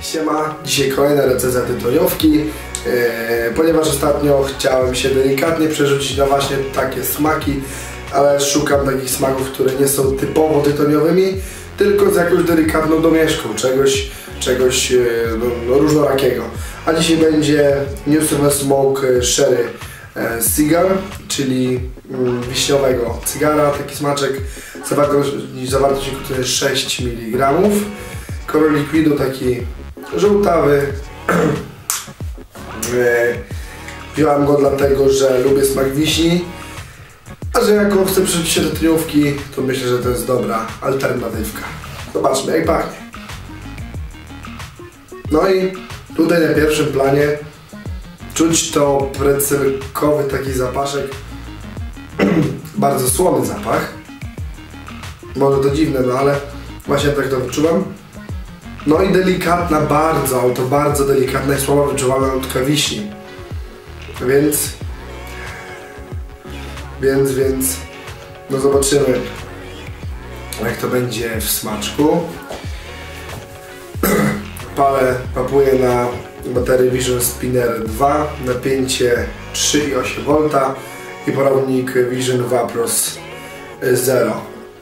Siema, dzisiaj kolejna recenzja tytoniówki, e, ponieważ ostatnio chciałem się delikatnie przerzucić na właśnie takie smaki, ale szukam takich smaków, które nie są typowo tytoniowymi, tylko z jakąś delikatną domieszką, czegoś, czegoś e, no, no, różnorakiego. A dzisiaj będzie New Smoke Sherry e, Cigar, czyli mm, wiśniowego cygara, taki smaczek, zawartość, zawartość to jest 6 mg. Kolor likwidu taki żółtawy. E, Wziąłem go dlatego, że lubię smak wiśni. A że jako chcę przerzucić się do tryniówki, to myślę, że to jest dobra alternatywka. Zobaczmy jak pachnie. No i tutaj na pierwszym planie czuć to precelkowy taki zapaszek. Bardzo słony zapach. Może to dziwne, no ale właśnie tak to wyczuwam. No i delikatna bardzo, to bardzo delikatna i słaba wyczuwalna nutka wiśni. Więc... Więc, więc... No zobaczymy jak to będzie w smaczku. Palę, papuję na baterii Vision Spinner 2, napięcie 3,8 V i porownik Vision Vapros 0.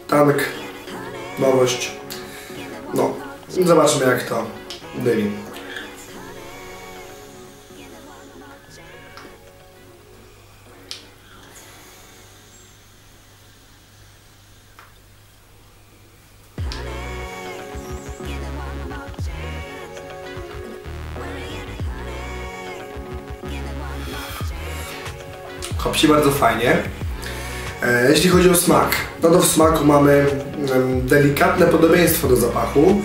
Tank, nowość. No, Zobaczmy jak to dymi. Hopsi bardzo fajnie. E, jeśli chodzi o smak, no to w smaku mamy delikatne podobieństwo do zapachu.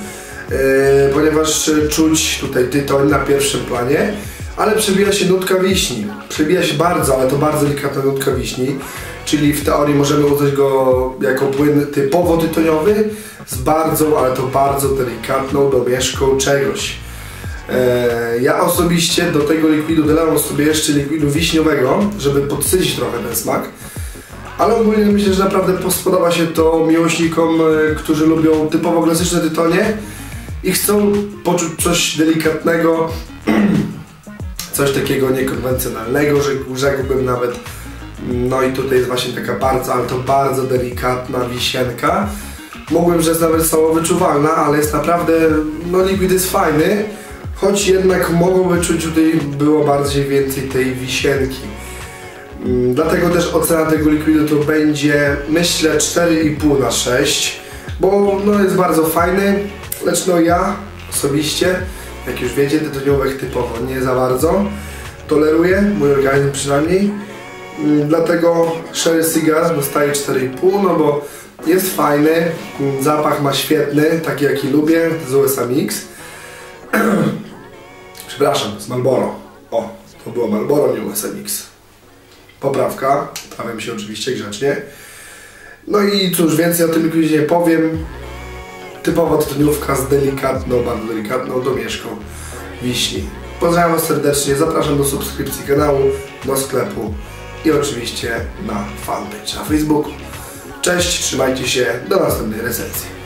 E, ponieważ czuć tutaj tytoń na pierwszym planie, ale przebija się nutka wiśni. Przebija się bardzo, ale to bardzo delikatna nutka wiśni, czyli w teorii możemy uznać go jako płyn typowo tytoniowy z bardzo, ale to bardzo delikatną domieszką czegoś. E, ja osobiście do tego likwidu dolewam sobie jeszcze likwidu wiśniowego, żeby podsycić trochę ten smak. Ale ogólnie myślę, że naprawdę spodoba się to miłośnikom, e, którzy lubią typowo klasyczne tytonie, i chcą poczuć coś delikatnego, coś takiego niekonwencjonalnego, rzekłbym nawet. No i tutaj jest właśnie taka bardzo, ale to bardzo delikatna wisienka. Mogłem, że jest nawet stało wyczuwalna, ale jest naprawdę, no liquid jest fajny, choć jednak mogłoby czuć tutaj było bardziej więcej tej wisienki. Mm, dlatego też ocena tego likwidu to będzie, myślę, 4,5 na 6, bo no, jest bardzo fajny, Lecz no ja osobiście, jak już wiecie, tytoniówek typowo nie za bardzo toleruję, mój organizm przynajmniej. Mm, dlatego Sherry Cigar dostaje 4,5, no bo jest fajny, mm, zapach ma świetny, taki jaki lubię, z USA Mix. Przepraszam, z Marlboro. O, to było Marlboro, nie USA Mix. Poprawka, prawiam się oczywiście grzecznie. No i cóż, więcej o tym nie powiem typowa tytoniówka z delikatną, bardzo delikatną domieszką wiśni. Pozdrawiam serdecznie, zapraszam do subskrypcji kanału, do sklepu i oczywiście na fanpage na Facebooku. Cześć, trzymajcie się, do następnej recenzji.